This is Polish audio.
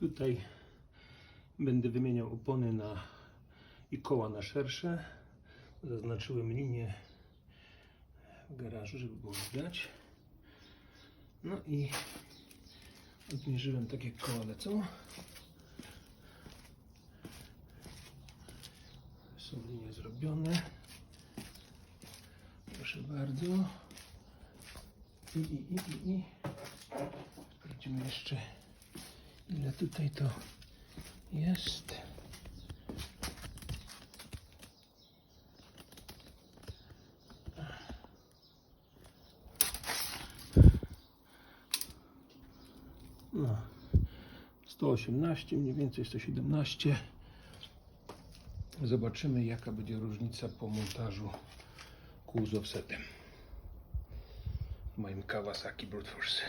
Tutaj będę wymieniał opony na i koła na szersze. Zaznaczyłem linię w garażu, żeby było widać. No i odmierzyłem tak jak koła lecą. Są linie zrobione. Proszę bardzo. I, i, i, i, i. Sprawdzimy jeszcze ile tutaj to jest. No, 118, mniej więcej 117. Zobaczymy jaka będzie różnica po montażu kół z offsetem w moim Kawasaki Brute Force.